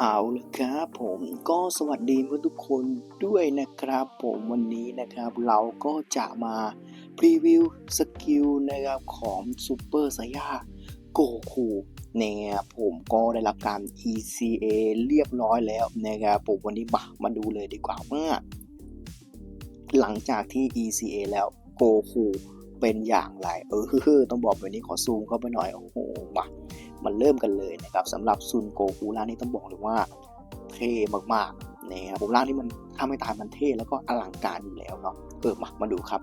เอาละครับผมก็สวัสดีเพื่อนทุกคนด้วยนะครับผมวันนี้นะครับเราก็จะมาพรีวิวสกิลนะครับของซูเปอร์ไซยาโกคูเนะครับผมก็ได้รับการ ECA เรียบร้อยแล้วนะครับผมวันนี้บะมาดูเลยดีกว่าว่าหลังจากที่ ECA แล้วโกคูเป็นอย่างไร เออต้องบอกแบบนี้ขอซูมเข้าไปหน่อย โอ้โหมา มันเริ่มกันเลยนะครับสำหรับซุนโกคูร่างนี้ต้องบอกเลยว่าเท่มากๆนะครับผมร่างนี้มันถ้าไม่ตายมันเท่แล้วก็อลังการอยู่แล้วเนาะเออมามาดูครับ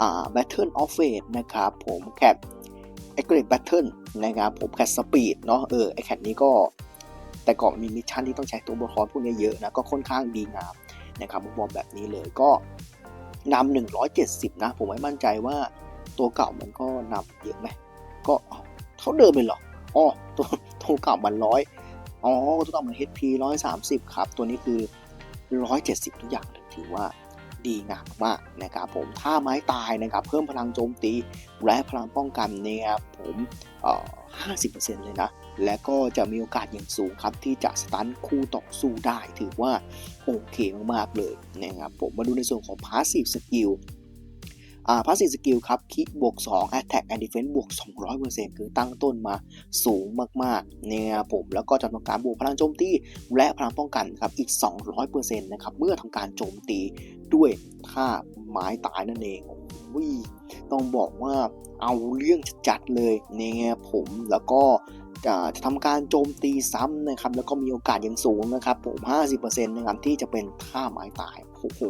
อ่า Battle of Fate นะครับผมแคท a g g r e s s Battle นะครับผมแคทสปีดเนาะเออไอแคทนี้ก็แต่ก่อนมีมิชชั่นที่ต้องใช้ตัวบอลพวกนี้เยอะนะก็ค่อนข้างดีงามนะครับผมบอกแบบนี้เลยก็นำ170 นะ ผมไม่มั่นใจว่าตัวเก่ามันก็นำเยอะไหมก็เท่าเดิมเลยหรอ อ๋อตัวตัวเก่ามันร้อยอ๋อตัวเก่ามัน HP ร้อยสามสิบครับ ตัวนี้คือร้อยเจ็ดสิบทุกอย่างถือว่าดีงามมากนะครับผมถ้าไม้ตายนะครับเพิ่มพลังโจมตีและพลังป้องกันนะครับผมเอ่อห้าสิบเปอร์เซ็นต์เลยนะ และก็จะมีโอกาสอย่างสูงครับที่จะสตันคู่ต่อสู้ได้ถือว่าโอเคมากๆเลยนะครับผมมาดูในส่วนของ Passive Skill อ่าพาสซีสกิลครับคิบวก2 Attack and Defense บวก 200%คือตั้งต้นมาสูงมากๆเนี่ยผมแล้วก็จะทำการบวกพลังโจมตีและพลังป้องกันครับอีก 200%นะครับเมื่อทำการโจมตีด้วยท่าไม้ตายนั่นเองโอ้ยต้องบอกว่าเอาเรื่องจัดเลยเนี่ยผมแล้วก็จะทำการโจมตีซ้ำนะครับแล้วก็มีโอกาสยังสูงนะครับผม 50%นะครับที่จะเป็นท่าไม้ตายโอ้โห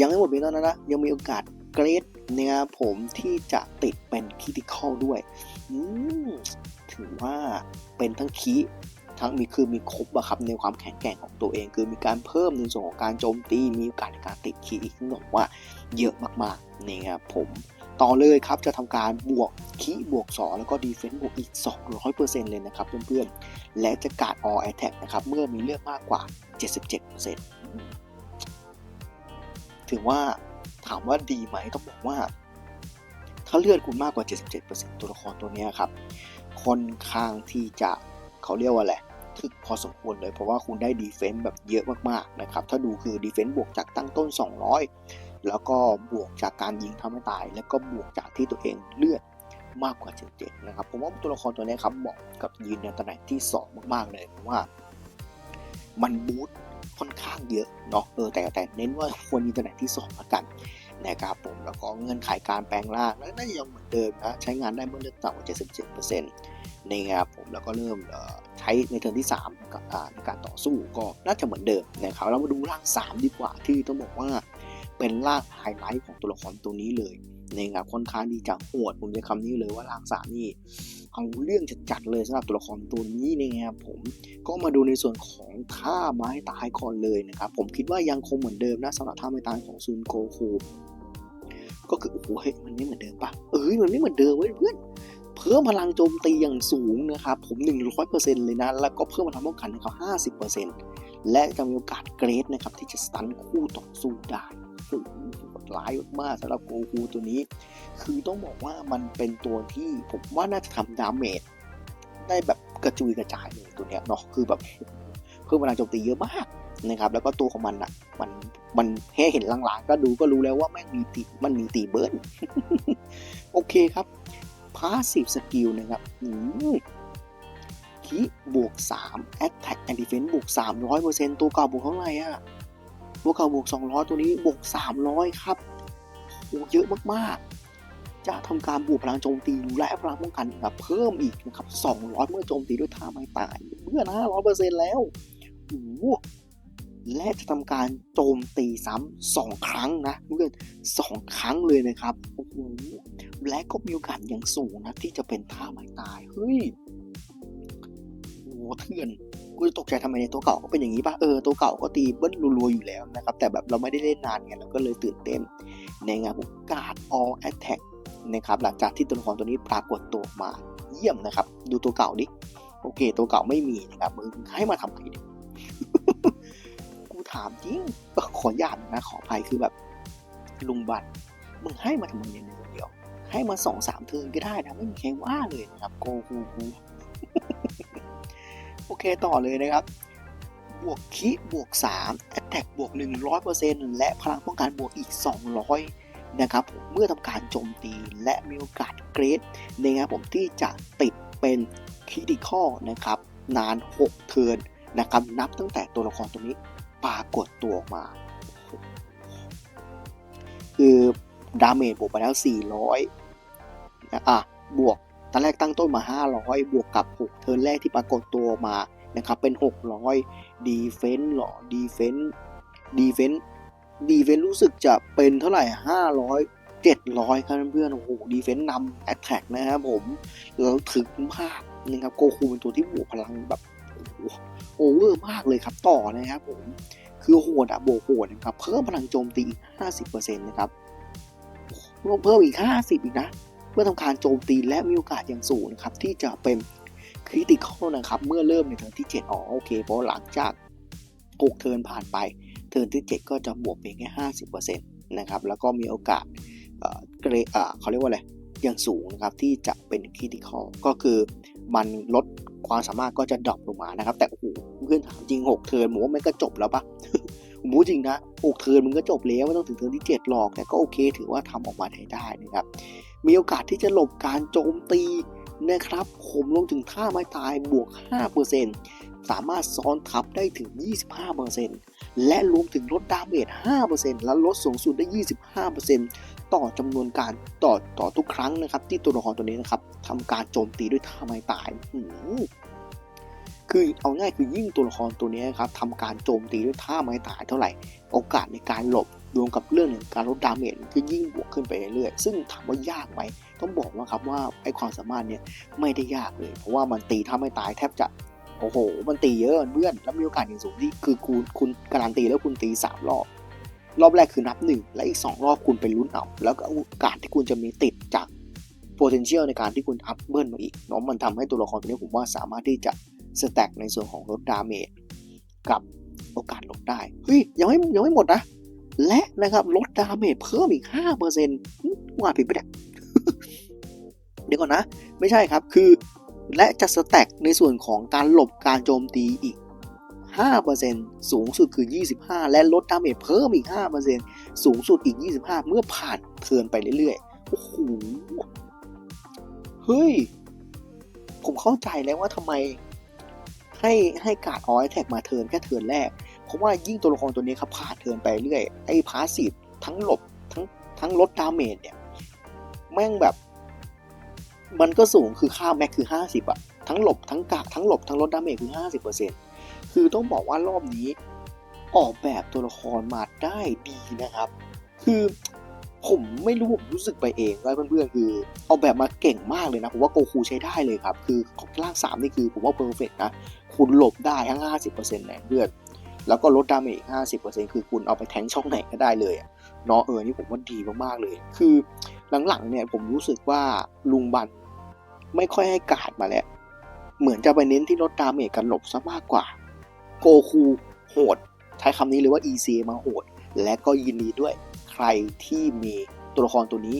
ยังไม่หมดเพียงเท่านั้นนะยังมีโอกาสเกรดนะครับผมที่จะติดเป็นคิติคอลด้วยถือว่าเป็นทั้งคีทั้งมีคือมีครบอะครับในความแข็งแกร่งของตัวเอง คือมีการเพิ่มในส่วนของการโจมตีมีโอกาสในการติดคีอีกต้องบอกว่าเยอะมากๆนี่ครับผมต่อเลยครับจะทำการบวกคีบวก 2 แล้วก็ดีเฟนซ์บวกอีก 200%เลยนะครับเพื่อนๆและจะการออแอ t แทกนะครับเมื่อมีเลือดมากกว่า 77% ถือว่าถามว่าดีไหมต้องบอกว่า ถ้าเลือดคุณมากกว่า 77%ตัวละครตัวนี้ครับค่อนข้างที่จะเขาเรียกว่าแหละถึกพอสมควรเลย เพราะว่าคุณได้ดีเฟนซ์แบบเยอะมากๆนะครับ ถ้าดูคือดีเฟนซ์บวกจากตั้งต้น 200 แล้วก็บวกจากการยิงทำให้ตาย แล้วก็บวกจากที่ตัวเองเลือดมากกว่า 77 นะครับ ผมว่าตัวละครตัวนี้ครับเหมาะกับยืนในตำแหน่งที่ 2 มากๆเลยเพราะว่า มันบูต ค่อนข้างเยอะเนาะเออแต่แต่เน้นว่าควรมีตำแหน่งที่2ละกันนะครับผมแล้วก็เงื่อนไขการแปลงร่างน่าจะยังเหมือนเดิมนะใช้งานได้เมื่อเลือกต่ำกว่า 77%นะครับผมแล้วก็เริ่มใช้ในเทิร์นที่3กับในการต่อสู้ก็น่าจะเหมือนเดิมนะครับเรามาดูร่าง 3 ดีกว่าที่ต้องบอกว่าเป็นร่างไฮไลท์ของตัวละครตัวนี้เลย นะครับค่อนข้างที่จะโหดผมจะคำนี้เลยว่าร่างสามนี่เอาเรื่องจัดๆเลยสำหรับตัวละครตัวนี้นะครับผมก็มาดูในส่วนของท่าไม้ตายก่อนเลยนะครับผมคิดว่ายังคงเหมือนเดิมนะสำหรับท่าไม้ตายของซุนโกคูก็คือโอ้โหมันไม่เหมือนเดิมปะเอ้ยมันไม่เหมือนเดิมเว้ยเพื่อนเพิ่มพลังโจมตีอย่างสูงนะครับผม 100%เลยนะ แล้วก็เพิ่มพลังป้องกันนะครับ 50%และจะมีโอกาสเกรดนะครับที่จะสตันคู่ต่อสู้ได้ ร้ายมากสำหรับโกคูตัวนี้ คือต้องบอกว่ามันเป็นตัวที่ผมว่าน่าจะทำดาเมจได้แบบกระจุยกระจายเลยตัวเนี้ยเนาะคือแบบเพิ่มพลังโจมตีเยอะมากนะครับ แล้วก็ตัวของมันอะ มันมันแค่เห็นหลังๆก็ดูก็รู้แล้วว่าแม่งมีตีมันมีตีเบิร์นโอเคครับพาสซีฟสกิลนะครับคีบวก3 Attack and Defense บวก 300%ตัวเก่าบวกเท่าไหร่อะ ตัวเก่าบวก 200 ตัวนี้บวก 300 ครับโอ้เยอะมากๆ จะทำการบวกพลังโจมตีและพลังป้องกันแบบเพิ่มอีกนะครับ 200 เมื่อโจมตีด้วยท่าไม้ตายเมื่อนะ100%แล้วโอ้และจะทำการโจมตีซ้ำสองครั้งนะเพื่อนสองครั้งเลยนะครับโอ้โหและก็มีโอกาสอย่างสูงนะที่จะเป็นท่าไม้ตายเฮ้ยโอ้เถื่อน กูจะตกใจทำไมในตัวเก่าก็เป็นอย่างนี้ป่ะเออตัวเก่าก็ตีเบิ้ลรัวๆอยู่แล้วนะครับ แต่แบบเราไม่ได้เล่นนานไงเราก็เลยตื่นเต้นในงานผมการ์ด all attack นะครับหลังจากที่ตัวละครตัวนี้ปรากฏตัวมาเยี่ยมนะครับ ดูตัวเก่าดิโอเค ตัวเก่าไม่มีนะครับมึงให้มาทำไมเนี่ยกูถามจริงขอญาตนะขออภัยคือแบบ ลุงบัตมึงให้มาทำไมเนี่ยเดียว ให้มาสองสามเทินก็ได้นะไม่มีใครว่าเลยนะครับโกกูกู โอเคต่อเลยนะครับ บวกคิบวก3 Attack บวก 100%และพลังป้องกันบวกอีก 200 นะครับผมเมื่อทำการโจมตีและมีโอกาสเกรดนะครับผมที่จะติดเป็นคริติคอนะครับ นาน 6 เทินนะครับ นับตั้งแต่ตัวละครตัวนี้ปรากฏตัวออกมา คือดาเมจบวกไปแล้ว 400นะอะบวก อนแรกตั้งต้นมา 500 บวกกับ 6 เทิร์นแรกที่ปรากฏตัวมานะครับเป็น 600 ดีเฟนส์หรอดีเฟนส์ดีเฟนส์ดีเฟนส์รู้สึกจะเป็นเท่าไหร่ 500 700 ครับเพื่อนโอ้โหดีเฟนส์นำแอตแทกนะครับผมแล้วถึกมากนะครับโกคูเป็นตัวที่บวกพลังแบบโอเวอร์มากเลยครับต่อนะครับผมคือโหดอะโบวกโหดนะครับเพิ่มพลังโจมตีอีก 50%นะครับเพิ่มอีก 50 อีกนะ เพื่อทำการโจมตีและมีโอกาสอย่างสูงนะครับที่จะเป็นคริติคอลนะครับเมื่อเริ่มในเทิร์นที่ 7 อ๋อโอเคเพราะหลังจาก6เทิร์นผ่านไป เทิร์นที่ 7 ก็จะบวกเพียงแค่ 50%นะครับแล้วก็มีโอกาสเกรเขาเรียกว่าอะไรอย่างสูงนะครับที่จะเป็นคริติคอลก็คือมันลดความสามารถก็จะดรอปลงมานะครับ แต่โอ้โหเพื่อนถามจริง 6 เทิร์นผมว่ามันก็จบแล้วปะผมพูดจริงนะ 6 เทิร์นมันก็จบแล้วไม่ต้องถึงเทิร์นที่ 7 หรอก แต่ก็โอเค ถือว่าทำออกมาได้ได้นะครับ มีโอกาสที่จะหลบการโจมตีนะครับผมลงถึงท่าไม้ตายบวก 5%สามารถซ้อนทับได้ถึง 25%และรวมถึงลดดาเมจ 5%และลดสูงสุดได้ 25%ต่อจำนวนการต่อต่อทุกครั้งนะครับ ที่ตัวละครตัวนี้นะครับทำการโจมตีด้วยท่าไม้ตายคือเอาง่ายคือยิ่งตัวละครตัวนี้ครับทำการโจมตีด้วยท่าไม้ตายเท่าไหร่ โอกาสในการหลบ รวมกับเรื่องของการลดดาเมจก็ยิ่งบวกขึ้นไปเรื่อยๆ ซึ่งถามว่ายากไหม ต้องบอกว่าครับว่าไอความสามารถเนี่ยไม่ได้ยากเลย เพราะว่ามันตีท่าไม่ตายแทบจะโอ้โห มันตีเยอะเพื่อน แล้วมีโอกาสอย่างสูงที่คือคุณคุณการันตีแล้วคุณตีสามรอบ รอบแรกคือนับหนึ่งและอีกสองรอบคุณเป็นลุ้นเอา แล้วก็โอกาสที่คุณจะมีติดจาก potential ในการที่คุณอัพเบิลมาอีกเนาะมันทำให้ตัวละครตัวนี้ผมว่าสามารถที่จะสแต็กในส่วนของลดดาเมจกับโอกาสลดได้ เฮ้ย ยังไม่ยังไม่หมดนะ และนะครับลดดาเมจเพิ่มอีก 5%ว่าผิดไปเนี่ยเดี๋ยวก่อนนะ ไม่ใช่ครับคือ และจะสแต็กในส่วนของการหลบการโจมตีอีก 5%สูงสุดคือ 25 และลดดาเมจเพิ่มอีก 5%สูงสุดอีก 25 เมื่อผ่านเทิร์นไปเรื่อยๆ โอ้โห เฮ้ย ผมเข้าใจแล้วว่าทำไมให้ให้การออยแท็กมาเทิร์นแค่เทิร์นแรก เพราะว่ายิ่งตัวละครตัวนี้ครับผ่านเทินไปเรื่อยไอ้พาสซีฟทั้งหลบทั้งทั้งลดดาเมจเนี่ยแม่งแบบ มันก็สูงคือค่าแม็กคือ 50อะทั้งหลบทั้งกะทั้งหลบทั้งลดดาเมจคือ 50%คือต้องบอกว่ารอบนี้ออกแบบตัวละครมาได้ดีนะครับ คือผมไม่รู้ผมรู้สึกไปเองว่าเพื่อนๆคือออกแบบมาเก่งมากเลยนะผมว่าโกคูใช้ได้เลยครับ คือของล่างสามนี่คือผมว่าเพอร์เฟกนะ คุณหลบได้ทั้ง 50%แน่เพื่อน แล้วก็ลดดาเมจอีก 50%คือคุณเอาไปแทงช่องไหนก็ได้เลยเนาะเออนี่ผมว่าดีมากๆเลย คือหลังๆเนี่ยผมรู้สึกว่าลุงบันไม่ค่อยให้การ์ดมาแล้ว เหมือนจะไปเน้นที่ลดดาเมจกันหลบซะมากกว่า โกคูโหด ใช้คำนี้เลยว่า EC มาโหด และก็ยินดีด้วยใครที่มีตัวละครตัวนี้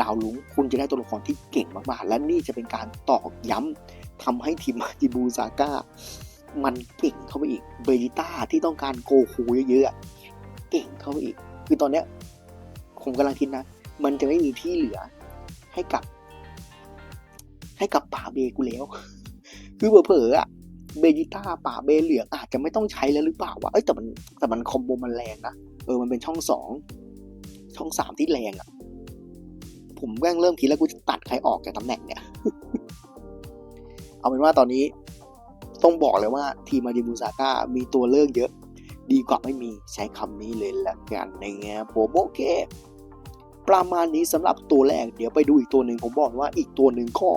ดาวลุงคุณจะได้ตัวละครที่เก่งมากๆ และนี่จะเป็นการตอกย้ำทำให้ทีมมาจิบูซาก้า มันเก่งเข้าไปอีกเบจิต้าที่ต้องการโกคูเยอะๆเก่งเข้าไปอีก คือตอนเนี้ยผมกำลังคิดนะ มันจะไม่มีที่เหลือให้กับ ให้กับป่าเบกูแล้ว คือเผลอๆอะเบจิต้าป่าเบเหลืองอาจจะไม่ต้องใช้แล้วหรือเปล่าวะเอ้ยแต่มันแต่มันคอมโบมันแรงนะเออมันเป็นช่องสองช่องสามที่แรงอะ่ะ ผมแม่งเริ่มคิดแล้วกูจะตัดใครออกจากตำแหน่งเนี่ย เอาเป็นว่าตอนนี้ ต้องบอกเลยว่าทีมมาจิบูซาก้ามีตัวเลือกเยอะ ดีกว่าไม่มีใช้คำนี้เลยละกันในแง่ผมโอเค ประมาณนี้สำหรับตัวแรก เดี๋ยวไปดูอีกตัวหนึ่งผมบอกว่าอีกตัวหนึ่งก็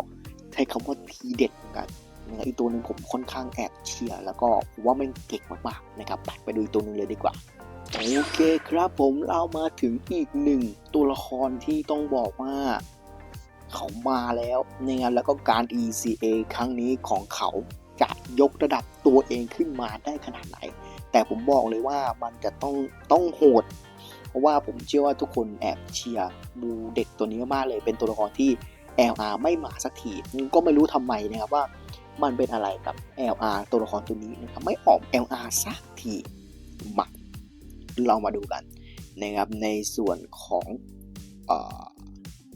ใช้คำว่าทีเด็ดเหมือนกันนะอีกตัวหนึ่งผมค่อนข้างแอบเชียร์แล้วก็ผมว่ามันเก่งมากๆนะครับไปดูอีกตัวหนึ่งเลยดีกว่าโอเคครับผมเรามาถึงอีกหนึ่งตัวละครที่ต้องบอกว่าเขามาแล้วในงานแล้วก็การ ECA ครั้งนี้ของเขา จะยกระดับตัวเองขึ้นมาได้ขนาดไหน แต่ผมบอกเลยว่ามันจะต้องต้องโหด เพราะว่าผมเชื่อว่าทุกคนแอบเชียร์ดูเด็กตัวนี้มากเลย เป็นตัวละครที่ LR ไม่มาสักทีก็ไม่รู้ทำไมนะครับว่ามันเป็นอะไรกับ LR ตัวละครตัวนี้นะครับไม่ออก LR สักทีมาเรามาดูกันนะครับในส่วนของ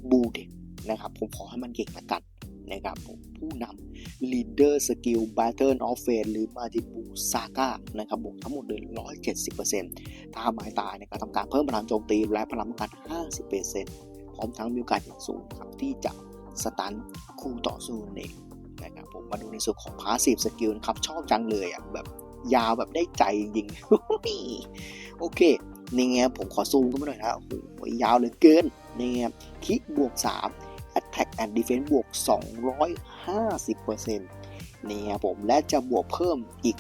บูเด็กนะครับผมขอให้มันเก่งละกัน นะครับผมผู้นำ leader skill battle of fate หรือ Majibu Saga นะครับบวกทั้งหมดเลย 170%ถ้าหมายตายในการทำการเพิ่มพลังโจมตีและพลังป้องกัน 50%พร้อมทั้งมีโอกาสอย่างสูงครับที่จะสตันคู่ต่อสู้เองนะครับผมมาดูในส่วนของ passive skill นะครับชอบจังเลยอะแบบยาวแบบได้ใจจริงๆโอเคนี่ไงผมขอซูมก็มาหน่อยนะโอ้โหยาวเหลือเกินนี่ไงคิกบวก3 Attack and Defense บวก 250%นี่ครับผมและจะบวกเพิ่มอีก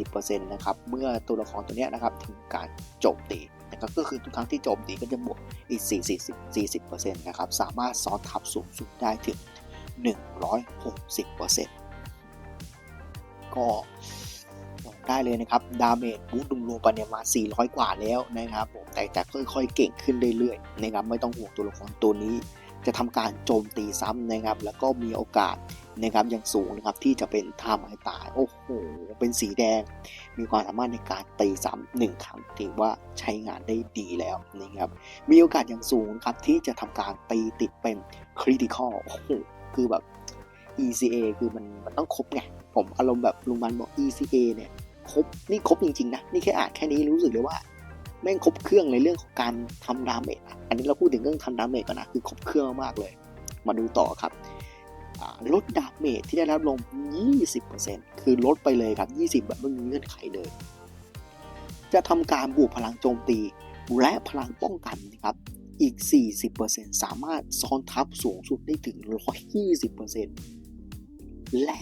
40%นะครับเมื่อตัวละครตัวนี้นะครับทำการโจมตีนะครับก็คือทุกครั้งที่โจมตีก็จะบวกอีก 40 40%นะครับสามารถซ้อนทับสูงสุดได้ถึง 160%ก็บอกได้เลยนะครับ ดาเมจบูตรวมๆไปเนี่ยมา 400 กว่าแล้วนะครับผมแต่จะค่อยๆ เก่งขึ้นเรื่อยๆนะครับไม่ต้องห่วงตัวละครตัวนี้ จะทำการโจมตีซ้ำนะครับ แล้วก็มีโอกาสนะครับย่างสูงนะครับที่จะเป็นท่าไม้ตาย โอ้โห เป็นสีแดง มีความสามารถในการตีซ้ำหนึ่งครั้งถือว่าใช้งานได้ดีแล้วนะครับ มีโอกาสอย่างสูงครับที่จะทำการตีติดเป็นคริติคอลโอ้โหคือแบบ ECA คือมันมันต้องครบไง ผมอารมณ์แบบลุงมันบอก ECA เนี่ยครบนี่ครบจริงๆนะ นี่แค่อ่านแค่นี้รู้สึกเลยว่า ม่งครบเครื่องในเรื่องของการทำดาเมจอันนี้เราพูดถึงเรื่องทำดาเมจก่อนนะคือครบเครื่องมากเลย มาดูต่อครับลดดาเมจที่ได้รับลง 20%คือลดไปเลยครับ 20 แบบไม่มีเงื่อนไขเลย จะทำการบวกพลังโจมตี และพลังป้องกันนะครับอีก 40%สามารถซ้อนทับสูงสุดได้ถึง 120%และ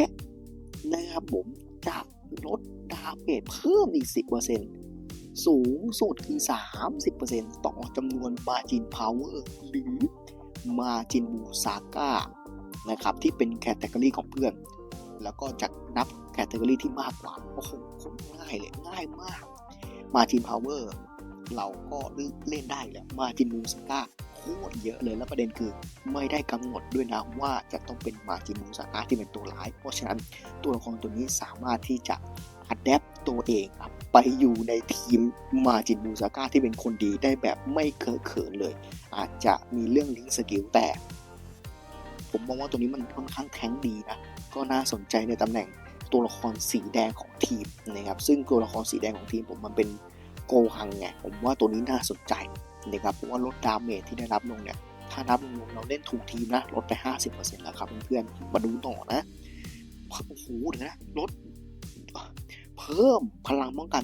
นะครับผมจะลดดาเมจเพิ่มอีก 10% สูงสุดคือ 30%ต่อจำนวน Margin Power หรือ Margin b u s a g a นะครับที่เป็นแคตตากรีของเพื่อน แล้วก็จะนับแคตตากรีที่มากกว่าโอ้โหง่ายเลยง่ายมาก Margin Power เราก็เล่นได้แล้ว Margin b u s a g a โคตรเยอะเลยแล้วประเด็นคือไม่ได้กำหนดด้วยนะว่าจะต้องเป็นมาจิมูซาก้าที่เป็นตัวร้าย เพราะฉะนั้นตัวละครตัวนี้สามารถที่จะอัดแอปตัวเองครับ ไปอยู่ในทีมมาจินบูซาก้าที่เป็นคนดีได้แบบไม่เคอะเขินเลย อาจจะมีเรื่องลิงสกิลแต่ ผมมองว่าตัวนี้มันค่อนข้างแข็งดีนะ ก็น่าสนใจในตำแหน่งตัวละครสีแดงของทีมนะครับ ซึ่งตัวละครสีแดงของทีมผมมันเป็นโกฮังไงผมว่าตัวนี้น่าสนใจนะครับเพราะว่าลดดาเมจที่ได้รับลงเนี่ยถ้านับรวมเราเล่นถูกทีมนะลดไป 50%แล้วครับเพื่อนๆมาดูต่อนะโอ้โหเดี๋ยวนะลด เพิ่มพลังป้องกัน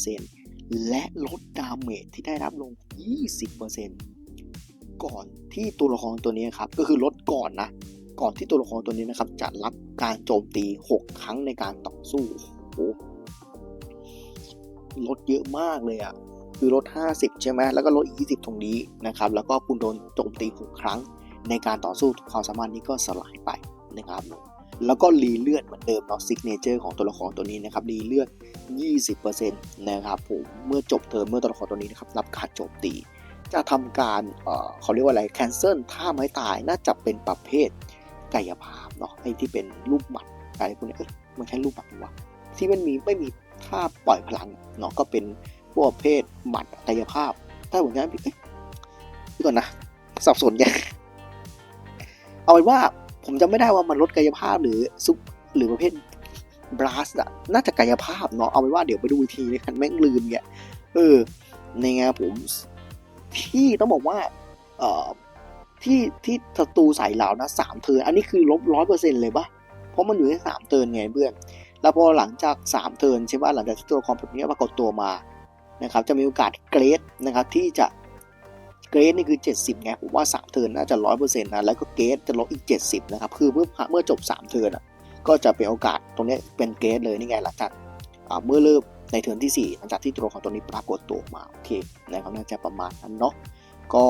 100%และลดดาเมจที่ได้รับลง 20%ก่อนที่ตัวละครตัวนี้ครับ ก็คือลดก่อนนะ ก่อนที่ตัวละครตัวนี้นะครับ จะรับการโจมตี 6 ครั้งในการต่อสู้โอ้ลดเยอะมากเลยอะ่ะคือลด 50 ใช่ไหมแล้วก็ลดอีก 20 ตรงนี้นะครับ แล้วก็คุณโดนโจมตี 6 ครั้ง ในการต่อสู้ความสามารถนี้ก็สลายไปนะครับ แล้วก็รีเลือดเหมือนเดิมเนาะซิกเนเจอร์ของตัวละครตัวนี้นะครับรีเลือด 20%นะครับผมเมื่อจบเทอมเมื่อตัวละครตัวนี้นะครับรับการโจมตี จะทำการเเขาเรียกว่าอะไรแคนเซิลถ้าไม้ตายน่าจะเป็นประเภทกายภาพเนาะไอ้ที่เป็นรูปหมัดอะไรพวกนี้เออมันใช่รูปหมัดวะที่มันมีไม่มีท่าปล่อยพลังเนาะก็เป็นพวกประเภทหมัดกายภาพถ้าผมจำไม่ผิดเอ๊ะก่อนนะสับสนยังเอาเป็นว่า ผมจำไม่ได้ว่ามันลดกายภาพหรือซุปหรือประเภทบลัสอะน่าจะกายภาพเนาะเอาไว้ว่าเดี๋ยวไปดูอีกทีนะครับแม่งลืมเนี่ยเออในไงผมที่ต้องบอกว่าเอ่อที่ที่ศัตรูใส่เหล่านะสามเทิร์นอันนี้คือลบร้อยเปอร์เซ็นต์เลยปะเพราะมันอยู่แค่สามเทิร์นไงเพื่อน แล้วพอหลังจากสามเทิร์นใช่ป่ะหลังจากที่ตัวละครแบบนี้ปรากฏตัวมานะครับ จะมีโอกาสเกรดนะครับที่จะ เกรดนี่คือ 70ไงผมว่า 3 เทิร์นน่าจะ 100%นะแล้วก็เกรดจะลดอีก 70 นะครับ คือเมื่อเมื่อจบ 3 เทิร์นอะก็จะเป็นโอกาสตรงนี้เป็นเกรดเลยนี่ไงหลังจากเมื่อเริ่มในเทิร์นที่ 4 หลังจากที่ตัวของตัวนี้ปรากฏตัวมา โอเคนะครับน่าจะประมาณนั้นเนาะก็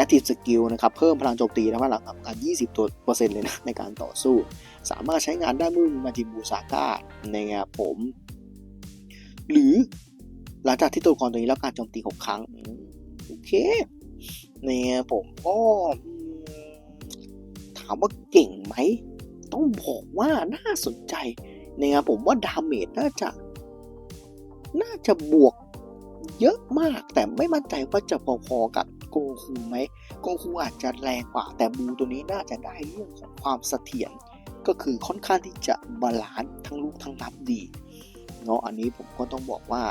Active Skill นะครับเพิ่มพลังโจมตีนะพลังการ 20 ตัวเปอร์เซ็นต์เลยนะในการต่อสู้ สามารถใช้งานได้เมื่อมาจิบูซาก้าในงานผม หรือหลังจากที่ตัวละครตัวนี้รับการโจมตี 6 ครั้ง โอเคเนี่ยผมก็ถามว่าเก่งไหม ต้องบอกว่าน่าสนใจนะครับผมว่าดาเมจน่าจะ น่าจะบวกเยอะมาก แต่ไม่มั่นใจว่าจะพอๆกับโกคูไหมโกคูอาจจะแรงกว่า แต่บูตัวนี้น่าจะได้เรื่องของความเสถียรก็คือค่อนข้างที่จะบาลานซ์ทั้งลูกทั้งรับดีเนาะอันนี้ผมก็ต้องบอกว่า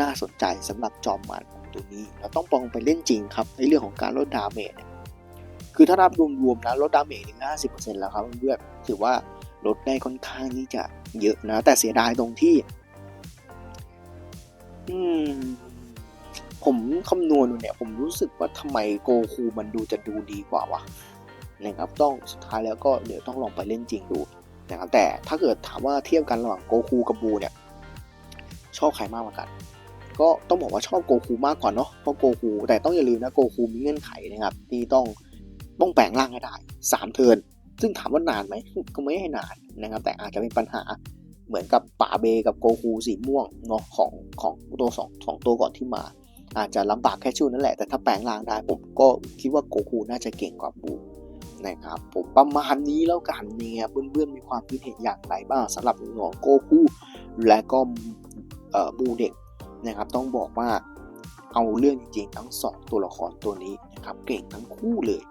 น่าสนใจสำหรับจอมมัน ตัวนี้เราต้องปองไปเล่นจริงครับในเรื่องของการลดดาเมจคือถ้านับรวมๆนะลดดาเมจถึง50%แล้วครับเพื่อนๆถือว่าลดได้ค่อนข้างที่จะเยอะนะ แต่เสียดายตรงที่ อืม ผมคำนวณเนี่ย ผมรู้สึกว่าทำไมโกคูมันดูจะดูดีกว่าวะนะครับต้องสุดท้ายแล้วก็เดี๋ยวต้องลองไปเล่นจริงดูนะครับแต่ถ้าเกิดถามว่าเทียบกันระหว่างโกคูกับบูเนี่ย ชอบใครมากกว่ากัน ก็ต้องบอกว่าชอบโกคูมากกว่าเนาะเพราะโกคูแต่ต้องอย่าลืมนะโกคูมีเงื่อนไขนะครับที่ต้องต้องแปลงร่างให้ได้สามเทินซึ่งถามว่านานไหมก็ไม่ให้นานนะครับ แต่อาจจะเป็นปัญหาเหมือนกับป่าเบกับโกคูสีม่วงเนาะของของตัวสองสองตัวก่อนที่มา อาจจะลำบากแค่ช่วงนั้นแหละ แต่ถ้าแปลงร่างได้ผมก็คิดว่าโกคูน่าจะเก่งกว่าบูนะครับผมประมาณนี้แล้วกันเนี่ยเพื่อนๆมีความคิดเห็นอย่างไรบ้างสำหรับของโกคูและก็บูเด็ก นะครับ ต้องบอกว่าเอาเรื่องจริงๆ ทั้ง 2 ตัวละครตัวนี้นะครับเก่งทั้งคู่เลย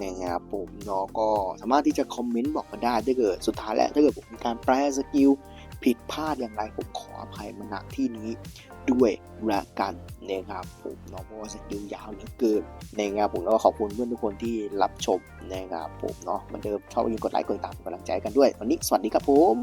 นะครับผมเนาะก็สามารถที่จะคอมเมนต์บอกมาได้ถ้าเกิดสุดท้ายแล้วถ้าเกิดผมมีการแปลสกิลผิดพลาดอย่างไรผมขออภัยมาณที่นี้ด้วยละกันนะครับผมเนาะเพราะว่าสกิลยาวเหลือเกินนะครับผมแล้วก็ขอบคุณเพื่อนทุกคนที่รับชมนะครับผมเนาะเหมันเดิมชอบอย่าลืมกดไลค์กดติดตามกำลังใจกันด้วย วันนี้สวัสดีครับผม